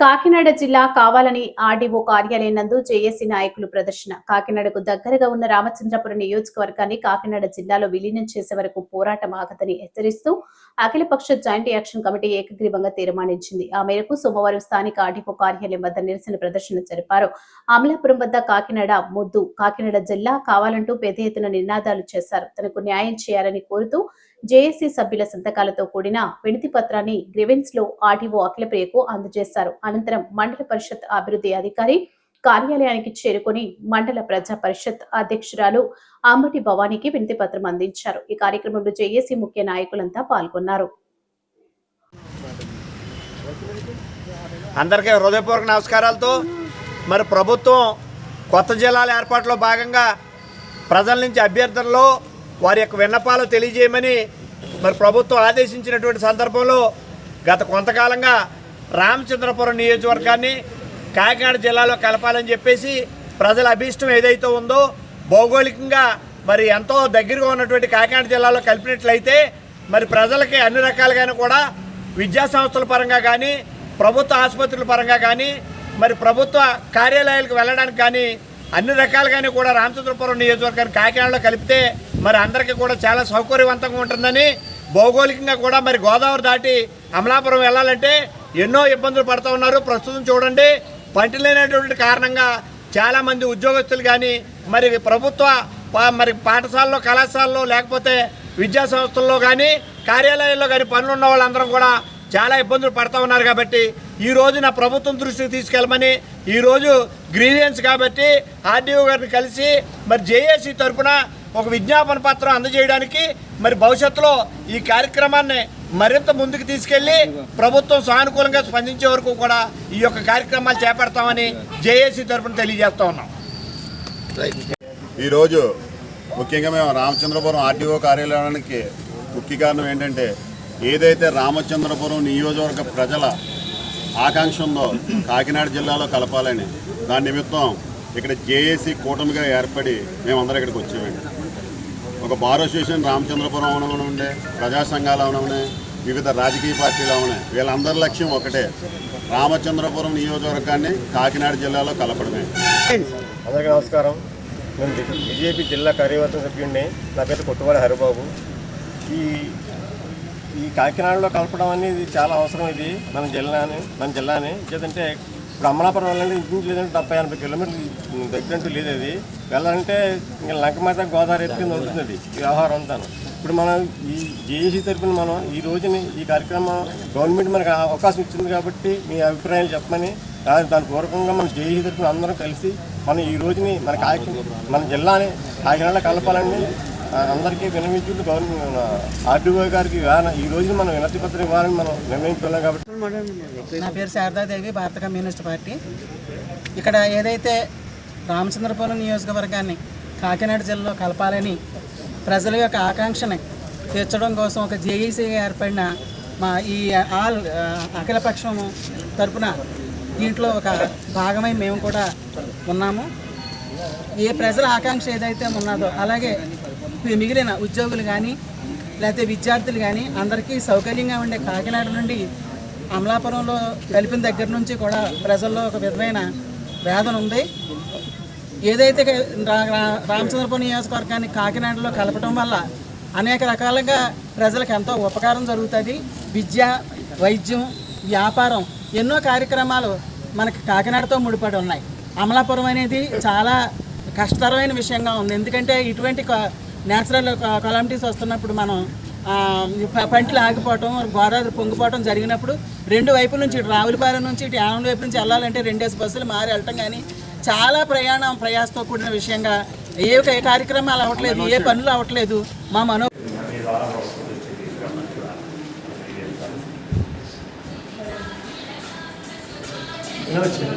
కాకినాడ జిల్లా కావాలని ఆర్డీఓ కార్యాలయం నందు జేఏసీ నాయకులు ప్రదర్శన. కాకినాడకు దగ్గరగా ఉన్న రామచంద్రపురం నియోజకవర్గాన్ని కాకినాడ జిల్లాలో విలీనం చేసే వరకు పోరాటం ఆగదని హెచ్చరిస్తూ అఖిలపక్ష జాయింట్ యాక్షన్ కమిటీ ఏకగ్రీవంగా తీర్మానించింది. ఆ మేరకు సోమవారం స్థానిక ఆర్డీఓ కార్యాలయం వద్ద నిరసన ప్రదర్శన జరిపారు. అమలాపురం వద్ద కాకినాడ ముద్దు కాకినాడ జిల్లా కావాలంటూ పెద్ద ఎత్తున నినాదాలు చేశారు. తనకు న్యాయం చేయాలని కోరుతూ జేఏసీ సభ్యుల సంతకాలతో కూడిన వినతి పత్రాన్ని గ్రివెన్స్లో ఆర్టీఓ అఖిలప్రియకు అందజేశారు. అనంతరం మండల పరిషత్ అభివృద్ధి అధికారి కార్యాలయానికి చేరుకొని మండల ప్రజా పరిషత్ అధ్యక్షురాలు అంబటి భవానీకి వినతి పత్రం అందించారు. ఈ కార్యక్రమంలో జేఏసీ ముఖ్య నాయకులంతా పాల్గొన్నారు. అందరికీ హృదయపూర్వక నమస్కారాలతో మరి ప్రభుత్వం కొత్త జిల్లాల ఏర్పాటులో భాగంగా ప్రజల నుంచి అభ్యర్థనలో వారి యొక్క విన్నపాలు తెలియజేయమని మరి ప్రభుత్వం ఆదేశించినటువంటి సందర్భంలో గత కొంతకాలంగా రామచంద్రపురం నియోజకవర్గాన్ని కాకినాడ జిల్లాలో కలపాలని చెప్పేసి ప్రజల అభీష్టం ఏదైతే ఉందో భౌగోళికంగా మరి ఎంతో దగ్గరగా ఉన్నటువంటి కాకినాడ జిల్లాలో కలిపినట్లయితే మరి ప్రజలకి అన్ని రకాలుగాను కూడా విద్యా సంస్థల పరంగా కానీ ప్రభుత్వ ఆసుపత్రుల పరంగా కానీ మరి ప్రభుత్వ కార్యాలయాలకు వెళ్ళడానికి కానీ అన్ని రకాలుగానే కూడా రామచంద్రపురం నియోజకవర్గాన్ని కాకినాడలో కలిపితే మరి అందరికీ కూడా చాలా సౌకర్యవంతంగా ఉంటుందని భౌగోళికంగా కూడా మరి గోదావరి దాటి అమలాపురం వెళ్ళాలంటే ఎన్నో ఇబ్బందులు పడుతూ ఉన్నారు. ప్రస్తుతం చూడండి పంట లేనటువంటి కారణంగా చాలామంది ఉద్యోగస్తులు కానీ మరి ప్రభుత్వ పా- మరి పాఠశాలలో కళాశాలలో లేకపోతే విద్యా సంస్థల్లో కానీ కార్యాలయాల్లో కానీ పనులు ఉన్న వాళ్ళందరం కూడా చాలా ఇబ్బందులు పడుతూ ఉన్నారు కాబట్టి ఈ రోజు నా ప్రభుత్వం దృష్టికి తీసుకెళ్ళమని ఈ రోజు గ్రీవియన్స్ కాబట్టి ఆర్డీఓ గారిని కలిసి మరి జేఏసీ తరపున ఒక విజ్ఞాపన పత్రం అందజేయడానికి మరి భవిష్యత్తులో ఈ కార్యక్రమాన్ని మరింత ముందుకు తీసుకెళ్ళి ప్రభుత్వం సానుకూలంగా స్పందించే వరకు కూడా ఈ యొక్క కార్యక్రమాలు చేపడతామని జేఏసీ తరఫున తెలియజేస్తా ఉన్నాం. ఈరోజు ముఖ్యంగా మేము రామచంద్రపురం ఆర్టీఓ కార్యాలయానికి ముఖ్య కారణం ఏంటంటే ఏదైతే రామచంద్రపురం నియోజకవర్గ ప్రజల ఆకాంక్ష ఉందో కాకినాడ జిల్లాలో కలపాలని దాని నిమిత్తం ఇక్కడ జేఏసీ కూటమిగా ఏర్పడి మేమందరం ఇక్కడికి వచ్చామండి ఒక బార్ అసోసియేషన్ రామచంద్రపురం అవనవనే ప్రజా సంఘాలు అవనమనే వివిధ రాజకీయ పార్టీలు అవనే వీళ్ళందరి లక్ష్యం ఒకటే రామచంద్రపురం నియోజకవర్గాన్ని కాకినాడ జిల్లాలో కలపడమే. అందరికీ నమస్కారం. నేను బీజేపీ జిల్లా కార్యవర్గ సభ్యుడిని. నా పేరు కొట్టువాడి హరిబాబు. ఈ ఈ కాకినాడలో కలపడం అనేది చాలా అవసరం ఇది మన జిల్లాని మన జిల్లాని. ఎందుకంటే ఇప్పుడు అమలాపురం వెళ్ళాలంటే ఇంటి నుంచి లేదంటే డెబ్బై ఎనభై కిలోమీటర్లు దగ్గరంటూ లేదు అది. వెళ్ళాలంటే ఇంకా లంకమాత గోదావరి ఎత్తుకుని ఉంటుంది అది వ్యవహారం అంతాను ఇప్పుడు మనం ఈ జేఏసీ తరఫున మనం ఈ రోజుని ఈ కార్యక్రమం గవర్నమెంట్ మనకు అవకాశం ఇచ్చింది కాబట్టి మీ అభిప్రాయాలు చెప్పమని దాని పూర్వకంగా మన జేఏసీ తరఫున అందరం కలిసి మనం ఈ రోజుని మన కాకి మన జిల్లాని కాకినాడ కలపాలని అందరికీ వినమించుకుంటూ గవర్నమెంట్ ఆర్డీఓ గారికి ఈ రోజు మనం వినతి పత్రం ఇవ్వాలని మనం నిర్ణయించుకున్నాం కాబట్టి. నా పేరు శారదాదేవి భారత కమ్యూనిస్ట్ పార్టీ. ఇక్కడ ఏదైతే రామచంద్రపురం నియోజకవర్గాన్ని కాకినాడ జిల్లాలో కలపాలని ప్రజల యొక్క ఆకాంక్షని తీర్చడం కోసం ఒక జేఈసీ ఏర్పడిన మా ఈ ఆల్ అఖిలపక్షం తరపున దీంట్లో ఒక భాగమై మేము కూడా ఉన్నాము. ఏ ప్రజల ఆకాంక్ష ఏదైతే ఉన్నదో అలాగే మిగిలిన ఉద్యోగులు కానీ లేకపోతే విద్యార్థులు కానీ అందరికీ సౌకర్యంగా ఉండే కాకినాడ నుండి అమలాపురంలో కలిపిన దగ్గర నుంచి కూడా ప్రజల్లో ఒక విధమైన వేదన ఉంది. ఏదైతే రామచంద్రపురం నియోజకవర్గాన్ని కాకినాడలో కలపడం వల్ల అనేక రకాలుగా ప్రజలకు ఎంతో ఉపకారం జరుగుతుంది. విద్య వైద్యం వ్యాపారం ఎన్నో కార్యక్రమాలు మనకి కాకినాడతో ముడిపడి ఉన్నాయి. అమలాపురం అనేది చాలా కష్టతరమైన విషయంగా ఉంది. ఎందుకంటే ఇటువంటి న్యాచురల్ కలామిటీస్ వస్తున్నప్పుడు మనం పంటలు ఆగిపోవటం గోదావరి పొంగిపోవటం జరిగినప్పుడు రెండు వైపుల నుంచి ఇటు రావులపాలెం నుంచి ఇటు యానం వైపు నుంచి వెళ్ళాలంటే రెండేసి బస్సులు మారి వెళ్ళటం కానీ చాలా ప్రయాణం ప్రయాసతో కూడిన విషయంగా ఏ ఏ కార్యక్రమాలు అవ్వట్లేదు ఏ పనులు అవ్వట్లేదు మా మనో